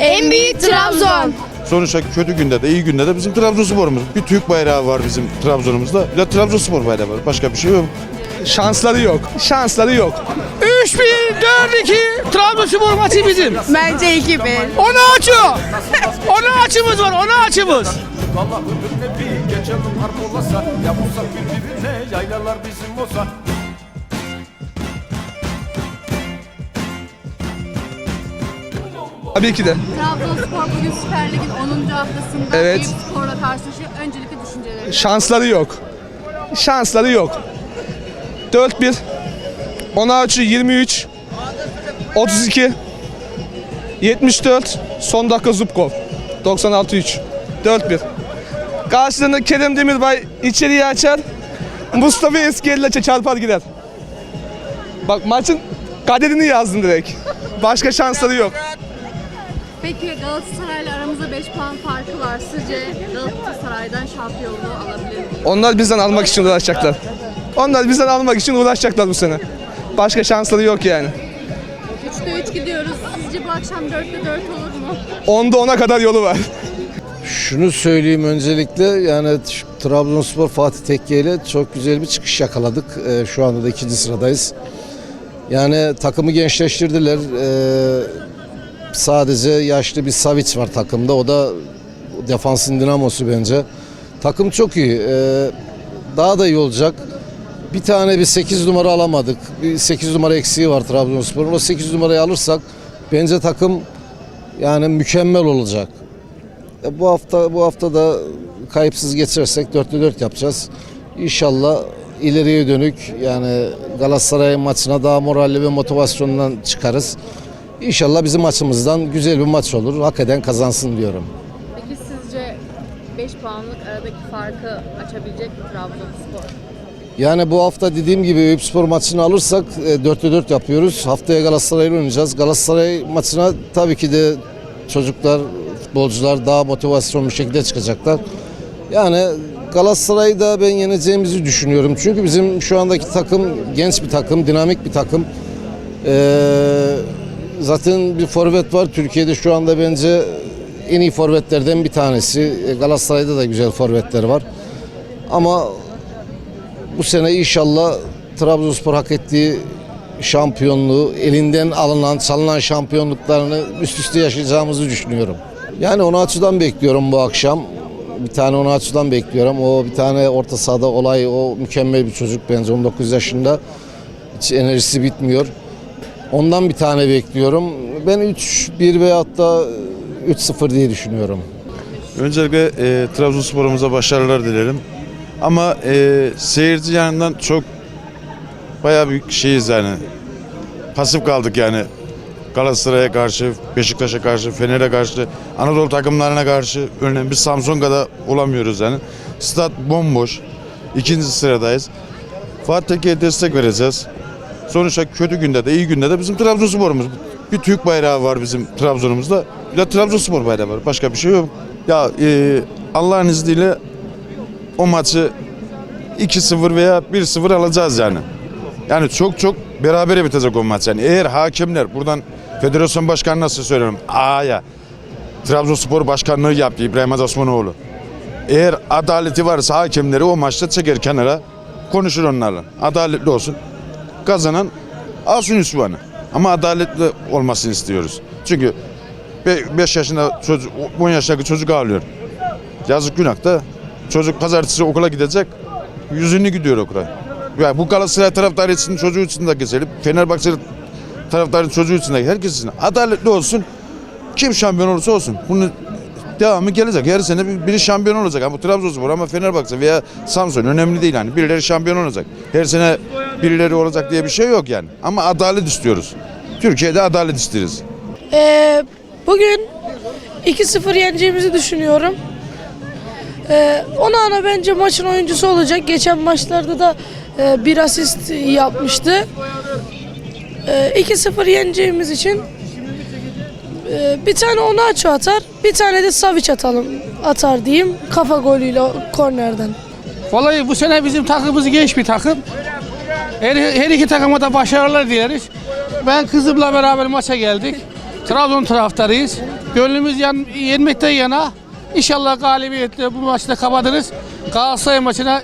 En büyük Trabzon. Sonuçta kötü günde de iyi günde de bizim Trabzonspor'umuz. Bir Türk bayrağı var bizim Trabzon'umuzda. Bir de Trabzonspor bayrağı var. Başka bir şey yok. Şansları yok. Şansları yok. 3-1, 4-2 Trabzonspor maçı bizim. Bence 2-1. Onu açıyor. Onu açımız var. Onu açımız. Vallahi ömrüne bir geçelim harp birbirine yaylalar bizim olsa Tabii ki de. Trabzonspor bugün Süper Lig'in 10. haftasında Evet. Eyüp Spor'la karşılaşıyor. Öncelikle düşünceleri. Şansları yok. Şansları yok. 4-1. Ona açı 23. 32. 74. Son dakika Zubkov. 96-3. 4-1. Karşılığında Kerem Demirbay içeriye açar. Mustafa Eskiyer'le çarpar gider. Bak maçın kaderini yazdım direkt. Başka şansları yok. Peki Galatasaray'la aramızda 5 puan farkı var. Sizce Galatasaray'dan şampiyonluğu alabilir mi? Onlar bizden almak için uğraşacaklar. Onlar bizden almak için uğraşacaklar bu sene. Başka şansları yok yani. 3'te 3 gidiyoruz. Sizce bu akşam 4'te 4 olur mu? Onda ona kadar yolu var. Şunu söyleyeyim öncelikle yani Trabzonspor Fatih Tekke ile çok güzel bir çıkış yakaladık. Ee, şu anda da ikinci sıradayız. Yani takımı gençleştirdiler. Ee, sadece yaşlı bir Savic var takımda. O da defansın dinamosu bence. Takım çok iyi. Ee, daha da iyi olacak. Bir tane bir 8 numara alamadık. Bir 8 numara eksiği var Trabzonspor'un. O 8 numarayı alırsak bence takım yani mükemmel olacak. E, Bu hafta bu hafta da kayıpsız geçirsek 4'te 4 yapacağız. İnşallah ileriye dönük yani Galatasaray maçına daha moralli ve motivasyondan çıkarız. İnşallah bizim maçımızdan güzel bir maç olur. Hak eden kazansın diyorum. Peki sizce 5 puanlık aradaki farkı açabilecek mi Trabzonspor? Yani bu hafta dediğim gibi Eyüpspor maçını alırsak e, 4'te 4 yapıyoruz. Haftaya Galatasaray'la oynayacağız. Galatasaray maçına tabii ki de çocuklar, futbolcular daha motivasyon bir şekilde çıkacaklar. Yani Galatasaray'ı da ben yeneceğimizi düşünüyorum. Çünkü bizim şu andaki takım genç bir takım, dinamik bir takım. Ee, zaten bir forvet var. Türkiye'de şu anda bence en iyi forvetlerden bir tanesi. E, Galatasaray'da da güzel forvetler var. Ama bu sene inşallah Trabzonspor hak ettiği şampiyonluğu, elinden alınan, çalınan şampiyonluklarını üst üste yaşayacağımızı düşünüyorum. Yani onu açıdan bekliyorum bu akşam. Bir tane onu açıdan bekliyorum. O bir tane orta sahada olay, o mükemmel bir çocuk bence 19 yaşında. Hiç enerjisi bitmiyor. Ondan bir tane bekliyorum. Ben 3-1 veyahut da 3-0 diye düşünüyorum. Öncelikle e, Trabzonspor'umuza başarılar dilerim. Ama e, seyirci yanından çok bayağı büyük şeyiz yani. Pasif kaldık yani. Galatasaray'a karşı, Beşiktaş'a karşı, Fener'e karşı, Anadolu takımlarına karşı örneğin biz Samsun'da olamıyoruz yani. Stat bomboş. İkinci sıradayız. Fatih Tekke'ye destek vereceğiz. Sonuçta kötü günde de iyi günde de bizim Trabzonspor'umuz. Bir Türk bayrağı var bizim Trabzon'umuzda. Bir de Trabzonspor bayrağı var. Başka bir şey yok. Ya e, Allah'ın izniyle o maçı 2-0 veya 1-0 alacağız yani. Yani çok çok berabere bitecek o maç yani. Eğer hakemler buradan federasyon başkanına size söylüyorum. A'ya Trabzonspor başkanlığı yaptı İbrahim Osmanoğlu. Eğer adaleti varsa hakemleri o maçta çeker kenara konuşur onlarla. Adaletli olsun. Kazanan alsın üsvanı. Ama adaletli olmasını istiyoruz. Çünkü 5 yaşında çocuk, 10 yaşındaki çocuk ağlıyor. Yazık günah da çocuk pazartesi okula gidecek. Yüzünü gidiyor okula. Ya bu Galatasaray taraftarı için çocuğu için de geçelim. Fenerbahçe taraftarı çocuğu için de herkes için. Adaletli olsun. Kim şampiyon olursa olsun. Bunun devamı gelecek. Her sene bir- biri şampiyon olacak. Ama Trabzonspor ama Fenerbahçe veya Samsun önemli değil yani. Birileri şampiyon olacak. Her sene birileri olacak diye bir şey yok yani. Ama adalet istiyoruz. Türkiye'de adalet isteriz. Ee, bugün 2-0 yeneceğimizi düşünüyorum. Ee, Onana bence maçın oyuncusu olacak. Geçen maçlarda da e, bir asist yapmıştı. Ee, 2-0 yeneceğimiz için e, bir tane Onaço atar, bir tane de Savic atalım atar diyeyim kafa golüyle kornerden. Vallahi bu sene bizim takımımız genç bir takım. Her, her iki takıma da başarılar dileriz. Ben kızımla beraber maça geldik. Trabzon taraftarıyız. Gönlümüz yan, yenmekten yana. İnşallah galibiyetle bu maçta kapatırız. Galatasaray maçına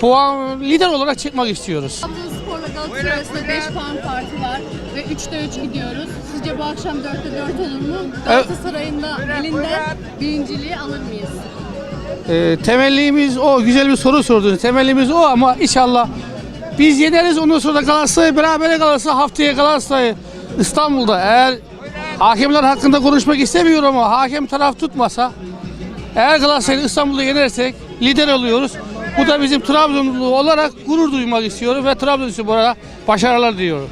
puan lider olarak çıkmak istiyoruz. Trabzonspor'la Galatasaray arasında 5 puan farkı var ve 3'te 3 gidiyoruz. Sizce bu akşam 4'te 4 olur mu? Galatasaray'ın da elinden birinciliği alır mıyız? Ee, temellimiz o. Güzel bir soru sordunuz. Temellimiz o ama inşallah biz yeneriz. Ondan sonra Galatasaray beraber kalırsa haftaya Galatasaray İstanbul'da eğer hakemler hakkında konuşmak istemiyorum ama hakem taraf tutmasa eğer Galatasaray'ı İstanbul'da yenersek lider oluyoruz. Bu da bizim Trabzonlu olarak gurur duymak istiyorum ve Trabzonspor'a başarılar diliyorum.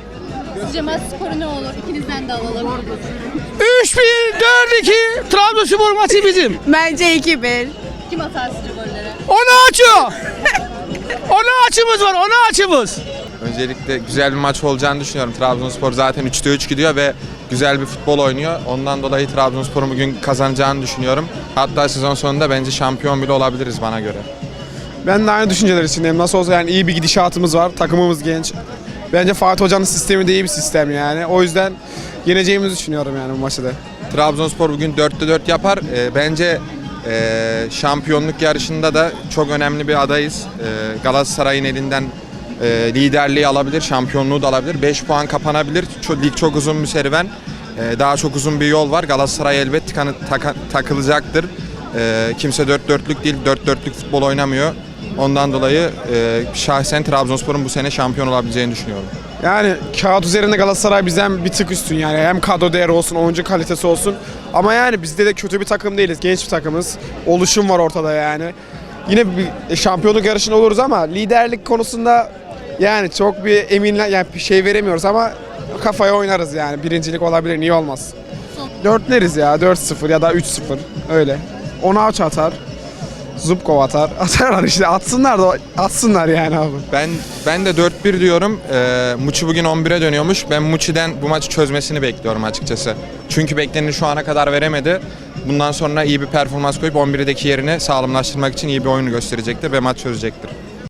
Sizce maç skoru ne olur? İkinizden de alalım. 3-1, 4-2 Trabzonspor maçı bizim. Bence 2-1. Kim atar sizce golleri? Onu açıyor. Onu açımız var, onu açımız. Öncelikle güzel bir maç olacağını düşünüyorum. Trabzonspor zaten 3'te 3 gidiyor ve güzel bir futbol oynuyor. Ondan dolayı Trabzonspor'un bugün kazanacağını düşünüyorum. Hatta sezon sonunda bence şampiyon bile olabiliriz bana göre. Ben de aynı düşünceler içindeyim. Nasıl olsa yani iyi bir gidişatımız var. Takımımız genç. Bence Fatih Hoca'nın sistemi de iyi bir sistem yani. O yüzden yeneceğimizi düşünüyorum yani bu maçı da. Trabzonspor bugün 4'te 4 yapar. Ee, bence e, şampiyonluk yarışında da çok önemli bir adayız. Ee, Galatasaray'ın elinden e, liderliği alabilir, şampiyonluğu da alabilir. 5 puan kapanabilir. Çok, lig çok uzun bir serüven. Ee, daha çok uzun bir yol var. Galatasaray elbet tıkanı- taka- takılacaktır. Ee, kimse 4-4'lük değil, 4-4'lük futbol oynamıyor. Ondan dolayı e, şahsen Trabzonspor'un bu sene şampiyon olabileceğini düşünüyorum. Yani kağıt üzerinde Galatasaray bizden bir tık üstün yani. Hem kadro değeri olsun, oyuncu kalitesi olsun. Ama yani bizde de kötü bir takım değiliz. Genç bir takımız. Oluşum var ortada yani. Yine bir şampiyonluk yarışında oluruz ama liderlik konusunda yani çok bir emin yani bir şey veremiyoruz ama kafaya oynarız yani. Birincilik olabilir, niye olmaz? Dörtleriz ya. 4-0 ya da 3-0 öyle. Onaç atar. Zubkov atar. Atarlar işte. Atsınlar da atsınlar yani abi. Ben ben de 4-1 diyorum. Ee, Muçi bugün 11'e dönüyormuş. Ben Muçi'den bu maçı çözmesini bekliyorum açıkçası. Çünkü bekleneni şu ana kadar veremedi. Bundan sonra iyi bir performans koyup 11'deki yerini sağlamlaştırmak için iyi bir oyunu gösterecektir ve maç çözecektir.